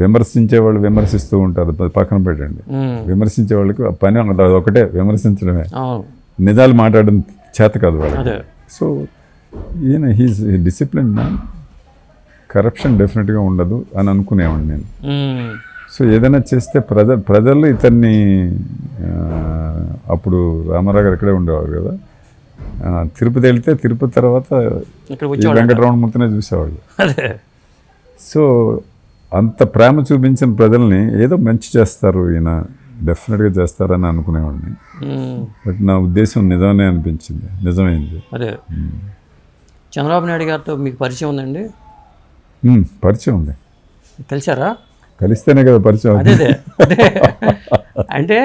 విమర్శించే వాళ్ళు విమర్శిస్తూ ఉంటారు. పక్కన పెట్టండి. విమర్శించే వాళ్ళకి ఆ పని అది ఒకటే విమర్శించడమే. నిజాలు మాట్లాడడం చేత కాదు వాళ్ళకి. అదే. సో ఈయన హీస్ డిసిప్లిన్ మ్యాన్. కరప్షన్ డెఫినెట్గా ఉండదు అని అనుకునేవాడిని నేను. సో ఏదైనా చేస్తే ప్రజ ప్రజలు ఇతన్ని అప్పుడు రామారావు గారు ఇక్కడే ఉండేవారు కదా. తిరుపతి వెళ్తే తిరుపతి తర్వాత వెంకటరమణ మూర్తినే చూసేవాళ్ళు. సో అంత ప్రేమ చూపించిన ప్రజల్ని ఏదో మంచి చేస్తారు ఈయన డెఫినెట్గా చేస్తారని అనుకునేవాడిని. ఉమ్, బట్ నా ఉద్దేశం నిజమే అనిపించింది. నిజమైంది. అదే. చంద్రబాబు నాయుడు గారితో మీకు పరిచయం ఉందండి? ఉమ్, పరిచయం ఉంది. కలిసారా? కలిస్తేనే కదా పరిచయం అదే అంటే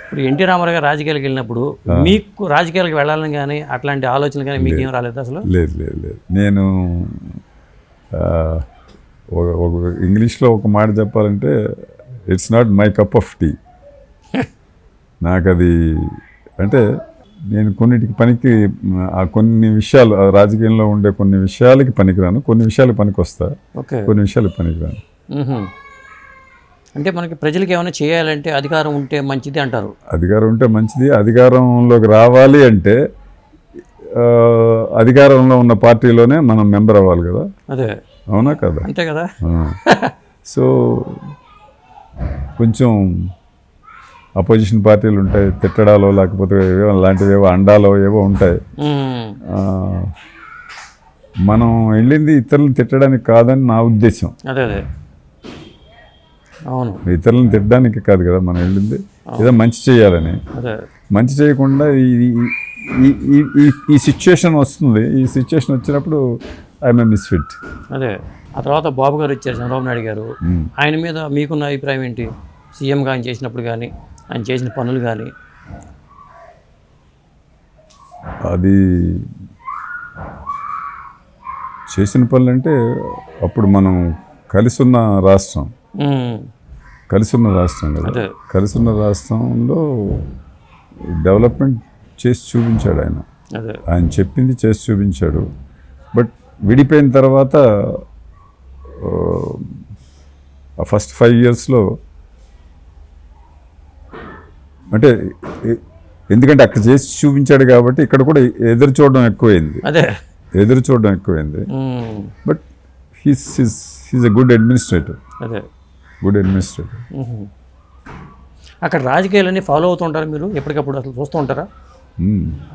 ఇప్పుడు ఎన్టీ రామారావు గారు రాజకీయాలకు వెళ్ళినప్పుడు మీకు రాజకీయాలకు వెళ్ళాలని కానీ అట్లాంటి ఆలోచనలు కానీ మీకు ఏం రాలేదు అసలు? లేదు లేదు లేదు. నేను ఒక ఇంగ్లీష్లో ఒక మాట చెప్పాలంటే it's not my cup of tea నాకు అది అంటే నేను కొన్నిటికి పనికి ఆ కొన్ని విషయాలు ఆ రాజకీయంలో ఉండే కొన్ని విషయాలకి పనికిరాను కొన్ని విషయాలకు పనికి వస్తా కొన్ని విషయాలకు పనికిరాను. అంటే మనకి ప్రజలకు ఏమైనా చేయాలంటే అధికారం ఉంటే మంచిది అంటారు. అధికారం ఉంటే మంచిది అధికారంలోకి రావాలి అంటే అధికారంలో ఉన్న పార్టీలోనే మనం మెంబర్ అవ్వాలి కదా. అదే. అవునా కదా? అంతే కదా? సో కొంచెం అపోజిషన్ పార్టీలు ఉంటాయి తిట్టడాలో లేకపోతే ఏవో అలాంటివి ఏవో అండాలో ఏవో ఉంటాయి. మనం వెళ్ళింది ఇతరులను తిట్టడానికి కాదని నా ఉద్దేశం. అదే అదే. అవును. ఇతరులను తిట్టడానికి కాదు కదా మనం వెళ్ళింది. ఏదో మంచి చేయాలని. మంచి చేయకుండా ఈ ఈ ఈ ఈ ఈ సిచ్యుయేషన్ వస్తుంది. ఈ సిచ్యుయేషన్ వచ్చినప్పుడు ఐఎమ్ మిస్ఫిట్ అదే. ఆ తర్వాత బాబు గారు ఇచ్చారు చంద్రబాబు నాయుడు గారు. ఆయన మీద మీకున్న అభిప్రాయం ఏంటి? సీఎంగా ఆయన చేసినప్పుడు కానీ ఆయన చేసిన పనులు కానీ అది చేసిన పనులు అంటే అప్పుడు మనం కలిసి ఉన్న రాష్ట్రం. మ్మ్. కలిసి ఉన్న రాష్ట్రం కదా. ఉన్న రాష్ట్రంలో డెవలప్మెంట్ చేసి చూపించాడు ఆయన. అదే. ఆయన చెప్పింది చేసి చూపించాడు. బట్ విడిపోయిన తర్వాత ఆ ఫస్ట్ ఫైవ్ ఇయర్స్లో అంటే ఎందుకంటే అక్కడ చేసి చూపించాడు కాబట్టి ఇక్కడ కూడా ఎదురు చూడడం ఎక్కువైంది. అదే. ఎదురు చూడడం ఎక్కువైంది. But he's he's he's a good administrator. అదే. Good administrator. అక్కడ రాజకీయాలన్నీ ఫాలో అవుతుంటారా మీరు? ఎప్పటికప్పుడు అసలు చూస్తూ ఉంటారా?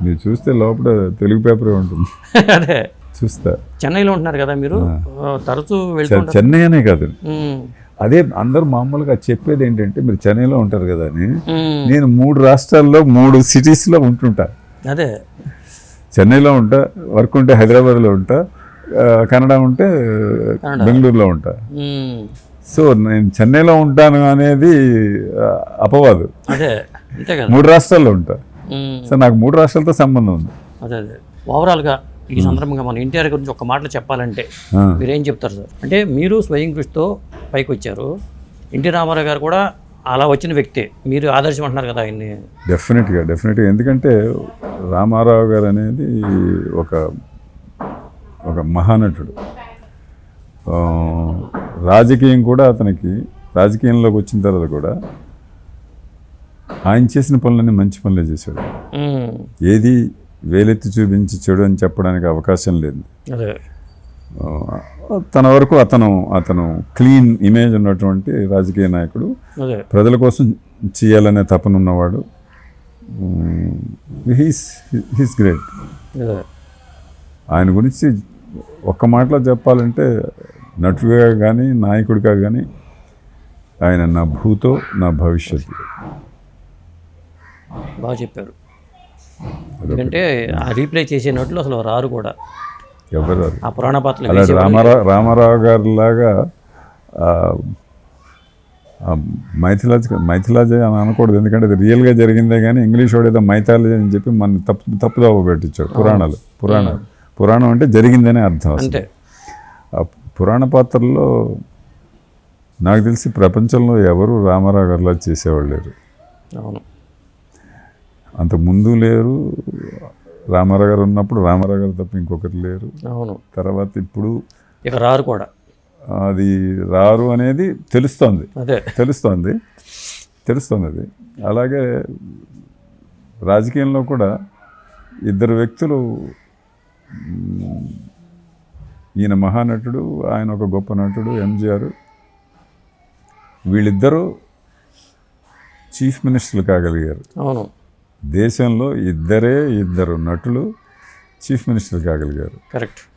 మీరు చూస్తే లోపల తెలుగు పేపరే ఉంటుంది. అదే. చూస్తా. చెన్నైలో ఉంటున్నారు కదా మీరు? తరచూ వెళ్తూ చె- ఉంటారు చెన్నై అనే కాదు. అదే అందరూ మామూలుగా చెప్పేది ఏంటంటే మీరు చెన్నైలో ఉంటారు కదా అని. నేను మూడు రాష్ట్రాల్లో మూడు సిటీస్లో ఉంటుంటా. అదే. చెన్నైలో ఉంటా వర్క్ ఉంటే హైదరాబాద్లో ఉంటా కన్నడ ఉంటే బెంగళూరులో ఉంటా. సో నేను చెన్నైలో ఉంటాను అనేది అపవాదు. మూడు రాష్ట్రాల్లో ఉంటా. సో నాకు మూడు రాష్ట్రాలతో సంబంధం ఉంది. ఓవరాల్గా ఈ సందర్భంగా మన ఎన్టీఆర్ గురించి ఒక మాటలో చెప్పాలంటే మీరేం చెప్తారు సార్? అంటే మీరు స్వయం కృషితో పైకి వచ్చారు. ఎన్టీ రామారావు గారు కూడా అలా వచ్చిన వ్యక్తే. మీరు ఆదర్శం అంటున్నారు కదా ఆయన్ని. డెఫినెట్గా డెఫినెట్గా ఎందుకంటే రామారావు గారు అనేది ఒక ఒక మహానటుడు. రాజకీయం కూడా అతనికి రాజకీయంలోకి వచ్చిన తర్వాత కూడా ఆయన చేసిన పనులన్నీ మంచి పనులే చేశాడు. ఏది వేలెత్తి చూపించి చెడు అని చెప్పడానికి అవకాశం లేదు. తన వరకు అతను అతను క్లీన్ ఇమేజ్ ఉన్నటువంటి రాజకీయ నాయకుడు. ప్రజల కోసం చేయాలనే తపన ఉన్నవాడు. హీస్ హీస్ గ్రేట్ ఆయన గురించి ఒక్క మాటలో చెప్పాలంటే నటుడిగా కానీ నాయకుడిగా కానీ ఆయన నా భూతో నా భవిష్యత్తు బాగా చెప్పారు. ఎందుకంటే ఆ రీప్లే చేసే నటులు అసలు రారు కూడా. ఎవరు. ఆ పురాణ పాత్రలు వాళ్ళు- రామారావు రామారావు గారి లాగా మైథిలాజీ మైథిలాజీ అని అనకూడదు. ఎందుకంటే అది రియల్గా జరిగిందే కానీ ఇంగ్లీష్ వాడు ఏదో మైథాలజీ అని చెప్పి మన తప్పు తప్పుదోవ పెట్టించాడు పురాణాలు పురాణాలు. పురాణం. అంటే జరిగిందనే అర్థం ఆ పురాణ పాత్రల్లో నాకు తెలిసి ప్రపంచంలో ఎవరు రామారావు గారిలా చేసేవాళ్ళు లేరు. అవును. అంత ముందు లేరు రామారావు గారు ఉన్నప్పుడు రామారావు గారు తప్ప ఇంకొకరు లేరు. అవును. తర్వాత ఇప్పుడు ఇక రారు కూడా. అది రారు అనేది తెలుస్తోంది. అదే. తెలుస్తోంది. తెలుస్తోంది. అది అలాగే రాజకీయంలో కూడా ఇద్దరు వ్యక్తులు ఈయన మహానటుడు ఆయన ఒక గొప్ప నటుడు ఎంజిఆర్. వీళ్ళిద్దరూ చీఫ్ మినిస్టర్లు కాగలిగారు. అవును. దేశంలో ఇద్దరే ఇద్దరు నటులు చీఫ్ మినిస్టర్ కాగలిగారు. కరెక్ట్.